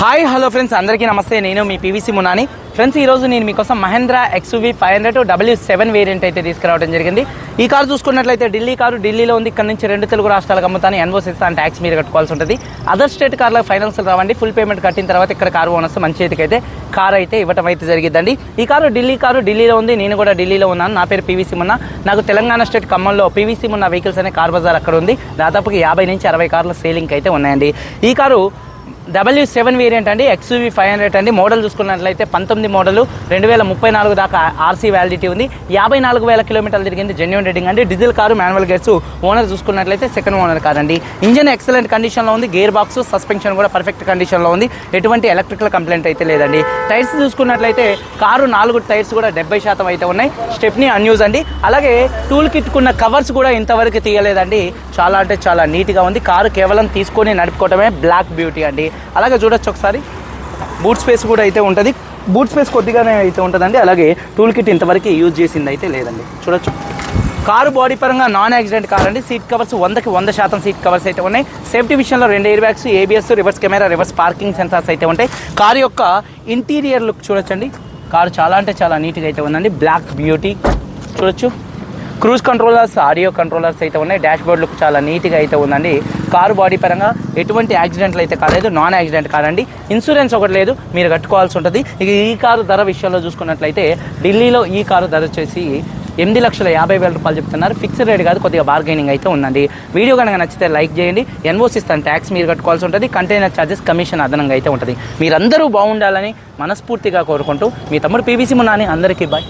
Hi hello friends. అందరికీ నమస్తే. నేను మీ పీవీసీ మునాని. ఫ్రెండ్స్ ఈరోజు నేను మీకోసం Mahindra XUV five hundred W seven variant అయితే తీసుకురావడం జరిగింది. ఈ కారు చూసుకున్నట్లయితే ఢిల్లీ కారు ఢిల్లీలో ఉంది. ఇక్కడ నుంచి రెండు తెలుగు రాష్ట్రాలకు అమ్ముతాను. ఎన్వోస్ ఇస్తాను ట్యాక్స్ మీరు కట్టుకోవాల్సి ఉంటుంది. అదర్ స్టేట్ కార్లకు ఫైనాన్స్ రావండి. ఫుల్ పేమెంట్ కట్టిన తర్వాత ఇక్కడ కారు ఓనర్స్ మంచి చేతికి అయితే కార్ అయితే ఇవ్వటం అయితే జరిగిందండి ఈ కారు ఢిల్లీ కారు ఢిల్లీలో ఉంది. నేను కూడా ఢిల్లీలో ఉన్నాను. నా పేరు పీవీసీ మున్నా. నాకు తెలంగాణ స్టేట్ ఖమ్మంలో పీవీసీ మున్న వెహికల్స్ అనే కార్ బజార్ అక్కడ ఉంది. దాదాపుగా యాభై నుంచి అరవై కార్ల సేలింగ్ అయితే ఉన్నాయండి. ఈ కారు డబ్ల్యూ సెవెన్ వేరియంట్ అండి ఎక్స్యూవీ ఫైవ్ హండ్రెడ్ అండి. మోడల్ చూసుకున్నట్లయితే పంతొమ్మిది మోడల్ రెండు వేల ముప్పై నాలుగు దాకా ఆర్సీ వ్యాలిడిటీ ఉంది. యాభై నాలుగు వేల కిలోమీటర్లు తిరిగింది జెన్యున్ రేటింగ్ అండి. Diesel car manual gears owner చూసుకున్నట్లయితే సెకండ్ ఓనర్ కాదండి. ఇంజన్ ఎక్సలెంట్ కండిషన్లో ఉంది. గేర్ బాక్స్ సస్పెన్షన్ కూడా పర్ఫెక్ట్ కండిషన్లో ఉంది. ఎటువంటి ఎలక్ట్రికల్ కంప్లైంట్ అయితే లేదండి. టైర్స్ చూసుకున్నట్లయితే కారు నాలుగు టైర్స్ కూడా డెబ్బై శాతం అయితే ఉన్నాయి. స్టెప్ని అన్యూజ్ అండి. అలాగే టూల్ కిట్కున్న కవర్స్ కూడా ఇంతవరకు తీయలేదండి. చాలా అంటే చాలా నీట్గా ఉంది. కారు కేవలం తీసుకొని నడుపుకోవటమే బ్లాక్ బ్యూటీ అండి. అలాగే చూడొచ్చు ఒకసారి. బూట్ స్పేస్ కూడా అయితే ఉంటుంది. బూట్ స్పేస్ కొద్దిగానే అయితే ఉంటుందండి. అలాగే టూల్ కిట్ ఇంతవరకు యూజ్ చేసింది అయితే లేదండి. చూడొచ్చు. కారు బాడీ పరంగా నాన్ యాక్సిడెంట్ కార్ అండి. సీట్ కవర్స్ వందకి వంద శాతం సీట్ కవర్స్ అయితే ఉన్నాయి. సేఫ్టీ విషయంలో రెండు air bags ABS reverse camera reverse parking sensors అయితే ఉంటాయి. కారు యొక్క ఇంటీరియర్ లుక్ చూడొచ్చండి. కారు చాలా అంటే చాలా నీట్గా అయితే ఉందండి. Black beauty. చూడొచ్చు. క్రూజ్ కంట్రోలర్స్ ఆడియో కంట్రోలర్స్ అయితే ఉన్నాయి. డాష్ బోర్డ్ చాలా నీట్గా అయితే ఉందండి. కారు బాడీ పరంగా ఎటువంటి యాక్సిడెంట్లు అయితే కాలేదు. నాన్ యాక్సిడెంట్ కాదండి. ఇన్సూరెన్స్ ఒకటి లేదు. మీరు కట్టుకోవాల్సి ఉంటుంది. ఇక ఈ కారు ధర విషయంలో చూసుకున్నట్లయితే ఢిల్లీలో ఈ కారు ధర వచ్చేసి ఎనిమిది లక్షల యాభై వేల రూపాయలు చెప్తున్నారు. ఫిక్స్డ్ రేట్ కాదు కొద్దిగా బార్గెనింగ్ అయితే ఉందండి. వీడియో కనుక నచ్చితే లైక్ చేయండి. ఎన్ఓసి ఇస్తాను ట్యాక్స్ మీరు కట్టుకోవాల్సి ఉంటుంది. కంటైనర్ ఛార్జెస్ కమిషన్ అదనంగా అయితే ఉంటుంది. మీరందరూ బాగుండాలని మనస్ఫూర్తిగా కోరుకుంటూ మీ తమ్ముడు పీవీసీ మున్నాని అందరికీ బాయ్